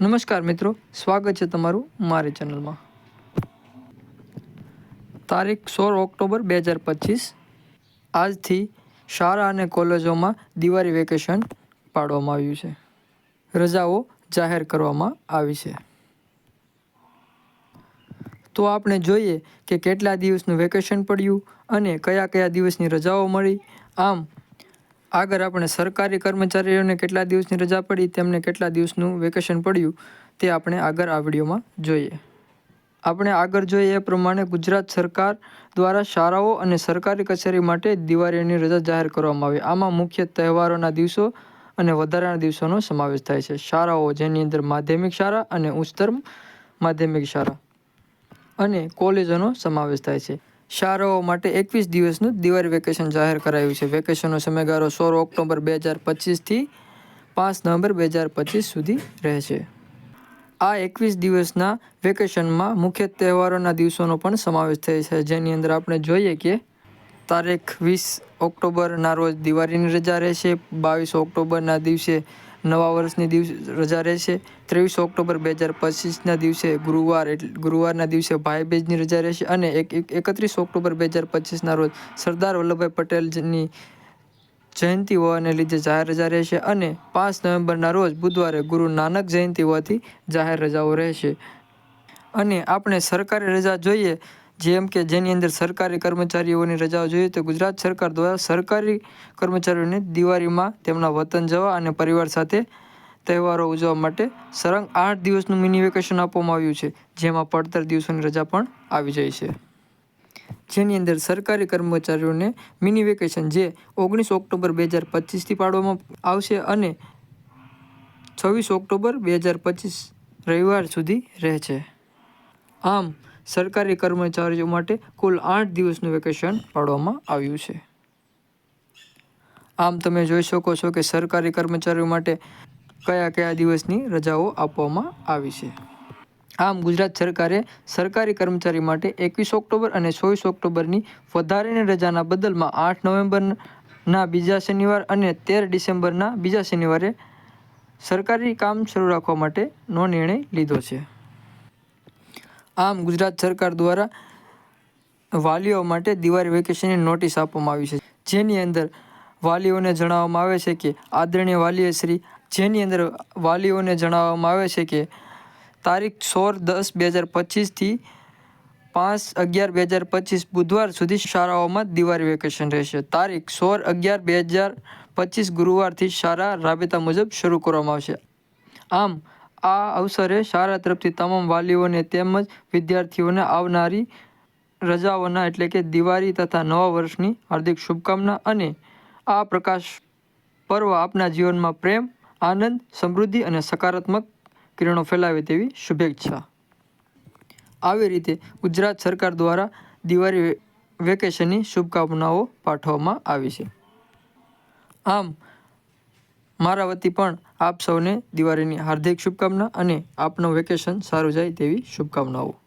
નમસ્કાર મિત્રો, સ્વાગત છે તમારું મારી ચેનલમાં. તારીખ સોળ ઓક્ટોબર બે હજાર પચીસ. આજથી શાળા અને કોલેજોમાં દિવાળી વેકેશન પાડવામાં આવ્યું છે. રજાઓ જાહેર કરવામાં આવી છે. તો આપણે જોઈએ કે કેટલા દિવસનું વેકેશન પડ્યું અને કયા કયા દિવસની રજાઓ મળી. આમ આગળ આપણે સરકારી કર્મચારીઓને કેટલા દિવસની રજા પડી, તેમને કેટલા દિવસનું વેકેશન પડ્યું, તે આપણે આગળ આ વિડીયોમાં જોઈએ. આપણે આગળ જોઈએ એ પ્રમાણે ગુજરાત સરકાર દ્વારા શાળાઓ અને સરકારી કચેરી માટે દિવાળીની રજા જાહેર કરવામાં આવી. આમાં મુખ્ય તહેવારોના દિવસો અને વધારાના દિવસોનો સમાવેશ થાય છે. શાળાઓ જેની અંદર માધ્યમિક શાળા અને ઉચ્ચતર માધ્યમિક શાળા અને કોલેજોનો સમાવેશ થાય છે. શાળાઓ માટે એકવીસ દિવસનું દિવાળી વેકેશન જાહેર કરાયું છે. વેકેશનનો સમયગાળો સોળ ઓક્ટોબર બે હજાર પચીસથી પાંચ નવેમ્બર બે હજાર પચીસ સુધી રહેશે. આ એકવીસ દિવસના વેકેશનમાં મુખ્ય તહેવારોના દિવસોનો પણ સમાવેશ થાય છે. જેની અંદર આપણે જોઈએ કે તારીખ વીસ ઓક્ટોબરના રોજ દિવાળીની રજા રહેશે, બાવીસ ઓક્ટોબરના દિવસે નવા વર્ષની દિવસ રજા રહેશે. ત્રેવીસ ઓક્ટોબર બે હજાર પચીસના દિવસે ગુરુવાર એટલે ગુરુવારના દિવસે ભાઈ બીજની રજા રહેશે અને એક એકત્રીસ ઓક્ટોબર બે હજાર પચીસના રોજ સરદાર વલ્લભભાઈ પટેલની જયંતિ હોવાને લીધે જાહેર રજા રહેશે અને પાંચ નવેમ્બરના રોજ બુધવારે ગુરુ નાનક જયંતિ હોવાથી જાહેર રજાઓ રહેશે. અને આપણે સરકારી રજા જોઈએ જેમ કે જેની અંદર સરકારી કર્મચારીઓની રજાઓ જોઈએ તો ગુજરાત સરકાર દ્વારા સરકારી કર્મચારીઓને દિવાળીમાં તેમના વતન જવા અને પરિવાર સાથે તહેવારો ઉજવવા માટે સરંગ આઠ દિવસનું મિની વેકેશન આપવામાં આવ્યું છે, જેમાં પડતર દિવસોની રજા પણ આવી જાય છે. જેની અંદર સરકારી કર્મચારીઓને મિની વેકેશન જે ઓગણીસ ઓક્ટોબર બે હજાર પચીસથી પાડવામાં આવશે અને છવ્વીસ ઓક્ટોબર બે હજાર પચીસ રવિવાર સુધી રહે છે. આમ સરકારી કર્મચારીઓ માટે કુલ આઠ દિવસનું વેકેશન પાડવામાં આવ્યું છે. આમ તમે જોઈ શકો છો કે સરકારી કર્મચારીઓ માટે કયા કયા દિવસની રજાઓ આપવામાં આવી છે. આમ ગુજરાત સરકારે સરકારી કર્મચારી માટે એકવીસ ઓક્ટોબર અને ચોવીસ ઓક્ટોબરની વધારાની રજાના બદલમાં આઠ નવેમ્બરના બીજા શનિવાર અને તેર ડિસેમ્બરના બીજા શનિવારે સરકારી કામ શરૂ રાખવા માટેનો નિર્ણય લીધો છે. આમ ગુજરાત સરકાર દ્વારા વાલીઓ માટે દિવાળી વેકેશનની નોટિસ આપવામાં આવી છે. જેની અંદર વાલીઓને જણાવવામાં આવે છે કે આદરણીય વાલીએ શ્રી, જેની અંદર વાલીઓને જણાવવામાં આવે છે કે તારીખ સોળ દસ બે હજાર પચીસથી પાંચ અગિયાર બે હજાર પચીસ બુધવાર સુધી શાળાઓમાં દિવાળી વેકેશન રહેશે. તારીખ સોળ અગિયાર બે હજાર પચીસ ગુરુવારથી શાળા રાબેતા મુજબ શરૂ કરવામાં આવશે. આમ આ અવસરે શાળા તરફથી તમામ વાલીઓને તેમજ વિદ્યાર્થીઓને આવનારી રજાઓના એટલે કે દિવાળી તથા નવા વર્ષની હાર્દિક શુભકામના અને આ પ્રકાશ પર્વ આપના જીવનમાં પ્રેમ, આનંદ, સમૃદ્ધિ અને સકારાત્મક કિરણો ફેલાવે તેવી શુભેચ્છા. આવી રીતે ગુજરાત સરકાર દ્વારા દિવાળી વેકેશનની શુભકામનાઓ પાઠવવામાં આવી છે. આમ મારા વતી પણ આપ સૌને દિવાળીની હાર્દિક શુભકામના અને આપનું વેકેશન સારું જાય તેવી શુભકામનાઓ.